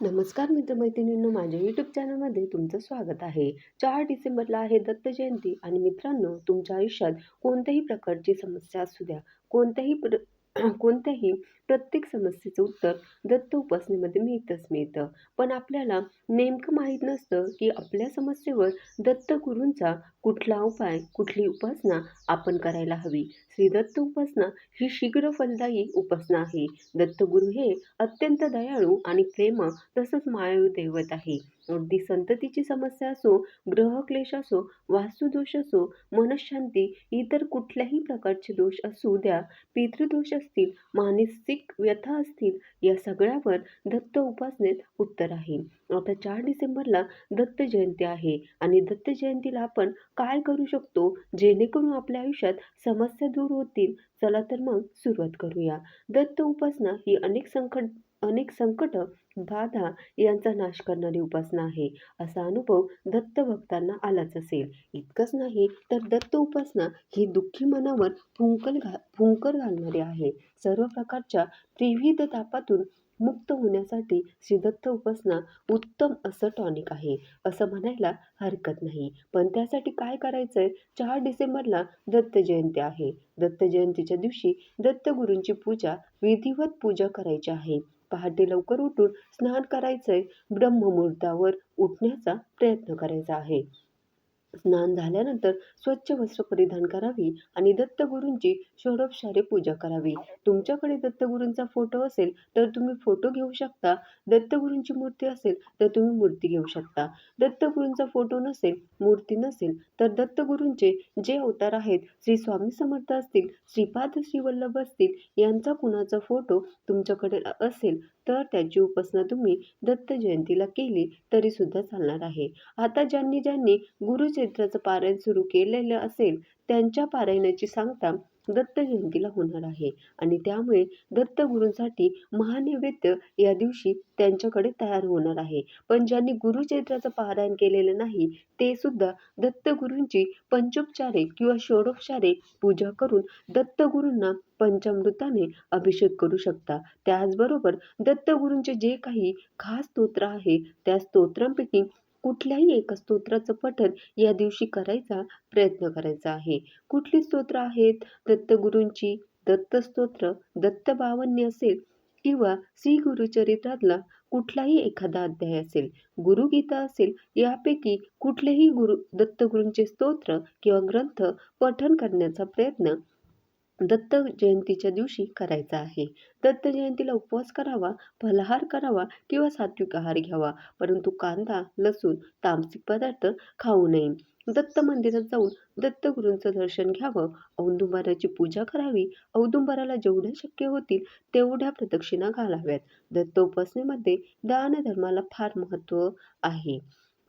नमस्कार मित्रमैत्रिणींनो माझ्या यूट्यूब चॅनलमध्ये तुमचं स्वागत आहे. चार डिसेंबरला आहे दत्त जयंती आणि मित्रांनो तुमच्या आयुष्यात कोणत्याही प्रकारची समस्या असू द्या कोणत्याही प्र कोणत्याही प्रत्येक समस्येचं उत्तर दत्त उपासनेमध्ये मिळतंच मिळतं. पण आपल्याला नेमकं माहीत नसतं की आपल्या समस्येवर दत्तगुरूंचा कुठला उपाय कुठली उपासना आपण करायला हवी. श्री दत्त उपासना ही शीघ्र फलदायी उपासना आहे. दत्तगुरू हे अत्यंत दयाळू आणि प्रेम तसंच मायाळू दैवत आहे. अगदी संततीची समस्या असो ग्रहक्लेश असो वास्तुदोष असो मनशांती इतर कुठल्याही प्रकारचे दोष असू द्या. पितृदोष असतील मानसिक व्यथा असतील या सगळ्यावर दत्त उपासनेत उत्तर आहे. आता चार डिसेंबरला दत्त जयंती आहे आणि दत्त जयंतीला आपण काय करू शकतो? जेणेकरून आपल्या आयुष्यात समस्या दूर होतील. चला तर मग सुरुवात करूया. दत्त उपासना ही अनेक संकट अनेक संकट बाधा यांचा नाश करणारी उपासना आहे. असा अनुभव दत्त भक्तांना आलाच असेल. इतकंच नाही तर दत्त उपासना ही दुःखी मनावर फुंकल घा फुंकर घालणारी आहे. सर्व प्रकारच्या त्रिविध तापातून मुक्त होण्यासाठी श्री दत्त उपासना उत्तम असं टॉनिक आहे. असं म्हणायला हरकत नाही. पण त्यासाठी काय करायचं आहे चार डिसेंबरला दत्त जयंती आहे. दत्त जयंतीच्या दिवशी दत्तगुरूंची पूजा विधिवत पूजा करायची आहे. पहाटे लवकर उठून स्नान करायचंय ब्रह्ममुहूर्तावर उठण्याचा प्रयत्न करायचा आहे. स्नान झाल्यानंतर स्वच्छ वस्त्र परिधान करावी आणि दत्तगुरूंची षोडोपशारे पूजा करावी. तुमच्याकडे दत्तगुरूंचा फोटो असेल तर तुम्ही फोटो घेऊ शकता. दत्तगुरूंची मूर्ती असेल तर तुम्ही मूर्ती घेऊ शकता. दत्तगुरूंचा फोटो नसेल मूर्ती नसेल तर दत्तगुरूंचे जे अवतार आहेत श्री स्वामी समर्थ असतील श्रीपाद श्रीवल्लभ असतील यांचा कुणाचा फोटो तुमच्याकडे असेल तर त्याची उपासना तुम्ही दत्त जयंतीला केली तरी सुद्धा चालणार आहे. आता ज्यांनी ज्यांनी गुरुचरित्राचं पारायण सुरू केलेलं असेल त्यांच्या पारायणाची सांगता दत्त जयंतीला होणार आहे. आणि त्यामुळे दत्तगुरूंसाठी महानैवेद्य या दिवशी त्यांच्याकडे तयार होणार आहे. पण ज्यांनी गुरुचरित्राचं पारायण केलेलं नाही ते सुद्धा दत्तगुरूंची पंचोपचारे किंवा षोडोपचारे पूजा करून दत्तगुरूंना पंचामृताने अभिषेक करू शकता. त्याचबरोबर दत्तगुरूंचे जे काही खास स्तोत्र आहे त्या स्तोत्रांपैकी कुठल्याही एका स्तोत्राचं पठन या दिवशी करायचा प्रयत्न करायचा आहे. कुठली स्तोत्र आहेत? दत्तगुरूंची दत्तस्तोत्र दत्तबावन्य असेल किंवा श्री गुरुचरित्रातला कुठलाही एखादा अध्याय असेल गुरुगीता असेल यापैकी कुठलेही गुरु दत्तगुरूंचे स्तोत्र किंवा ग्रंथ पठन करण्याचा प्रयत्न दत्त जयंतीच्या दिवशी करायचा आहे. दत्त जयंतीला उपवास करावा फलाहार करावा किंवा सात्विक आहार घ्यावा परंतु कांदा लसूण तामसिक पदार्थ खाऊ नये. दत्त मंदिरात जाऊन दत्तगुरूंचं दर्शन घ्यावं औदुंबराची पूजा करावी औदुंबराला जेवढ्या शक्य होतील तेवढ्या प्रदक्षिणा घालाव्यात. दत्त उपासनेमध्ये दानधर्माला फार महत्त्व आहे.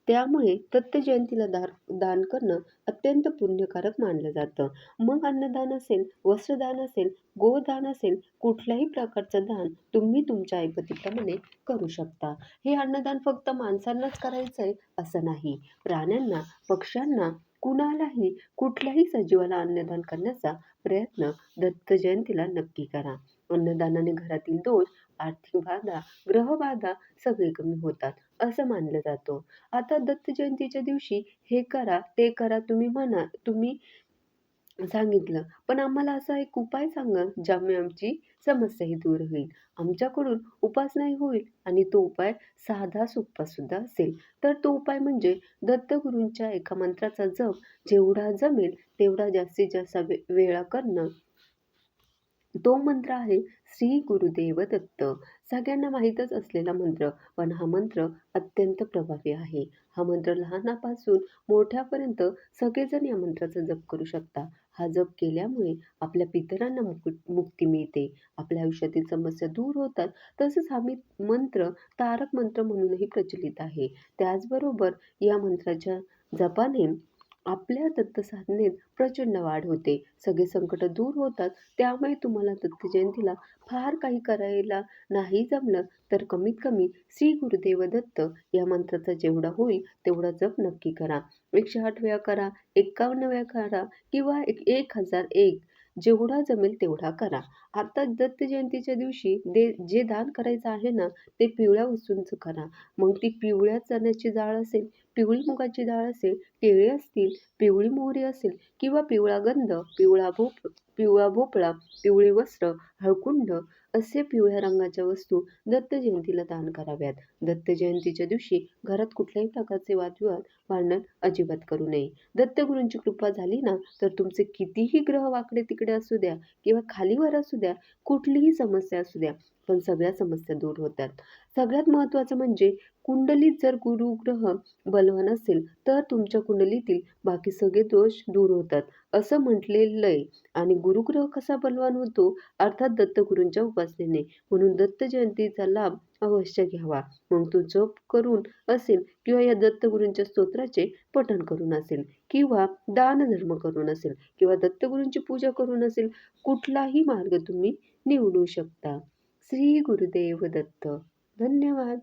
त्यामुळे दत्त जयंतीला दार दान करणं अत्यंत पुण्यकारक मानलं जातं. मग अन्नदान असेल वस्त्रदान असेल गोदान असेल कुठल्याही प्रकारचं दान तुम्ही तुमच्या ऐपतीप्रमाणे करू शकता. हे अन्नदान फक्त माणसांनाच करायचं आहे असं नाही. प्राण्यांना पक्ष्यांना कुणालाही कुठल्याही सजीवाला अन्नदान करण्याचा प्रयत्न दत्त जयंतीला नक्की करा. अन्नदानाने घरातील दोष आर्थिक बाधा ग्रहबाधा सगळे कमी होतात असं मानलं जातं. आता दत्त जयंतीच्या दिवशी हे करा ते करा तुम्ही म्हणा तुम्ही सांगितलं. पण आम्हाला असा एक उपाय सांगा ज्यामुळे आमची समस्याही दूर होईल. आमच्याकडून उपासनाही होईल आणि तो उपाय साधा सोपा सुद्धा असेल. तर तो उपाय म्हणजे दत्तगुरूंच्या एका मंत्राचा जप. जेवढा जमेल तेवढा जास्तीत जास्त वे वेळा करणं. तो मंत्र आहे श्री गुरुदेव दत्त सगळ्यांना माहीतच असलेला मंत्र पण हा मंत्र अत्यंत प्रभावी आहे. हा मंत्र लहानापासून मोठ्यापर्यंत सगळेजण या मंत्राचा जप करू शकता. हा जप केल्यामुळे आपल्या पितरांना मुक मुक्ती मिळते. आपल्या आयुष्यातील समस्या दूर होतात. तसंच हा मी मंत्र तारक मंत्र म्हणूनही प्रचलित आहे. त्याचबरोबर या मंत्राच्या जपाने आपल्या दत्तसाधनेत प्रचंड वाढ होते. सगळे संकट दूर होतात. त्यामुळे तुम्हाला दत्तजयंतीला फार काही करायला नाही जमलं तर कमीत कमी श्री गुरुदेव दत्त या मंत्राचा जेवढा होईल तेवढा जप नक्की करा. एकशे आठ वेळा करा एक्कावन्न वेळा करा किंवा एक एक हजार एक जेवढा जमेल तेवढा करा. आता दत्त जयंतीच्या दिवशी दे जे दान करायचं आहे ना ते पिवळ्या वस्तूंचं करा. मग ती पिवळ्या चण्याची डाळ असेल पिवळी मुगाची डाळ असेल केळी असतील पिवळी मोहरी असेल किंवा पिवळा गंध पिवळा भोप पिवळा भोपळा पिवळे वस्त्र हळकुंड असे पिवळ्या रंगाच्या वस्तू दत्त जयंतीला दान कराव्यात. दत्त जयंतीच्या दिवशी घरात कुठल्याही प्रकारचे वादविवाद भांडण अजिबात करू नये. दत्तगुरूंची कृपा झाली ना तर तुमचे कितीही ग्रह वाकडे तिकडे असू द्या किंवा खालीवर असू द्या कुठलीही समस्या असू द्या पण सगळ्या समस्या दूर होतात. सगळ्यात महत्त्वाचं म्हणजे कुंडलीत जर गुरुग्रह बलवान असेल तर तुमच्या कुंडलीतील बाकी सगळे दोष दूर होतात असं म्हटलेलं आहे आणि गुरुग्रह कसा बलवान होतो? अर्थात दत्तगुरूंच्या उपासनेने. म्हणून दत्त जयंतीचा लाभ अवश्य घ्यावा. मग तो जप करून असेल किंवा या दत्तगुरूंच्या स्तोत्राचे पठण करून असेल किंवा दानधर्म करून असेल किंवा दत्तगुरूंची पूजा करून असेल कुठलाही मार्ग तुम्ही निवडू शकता. श्री गुरुदेव दत्त. धन्यवाद.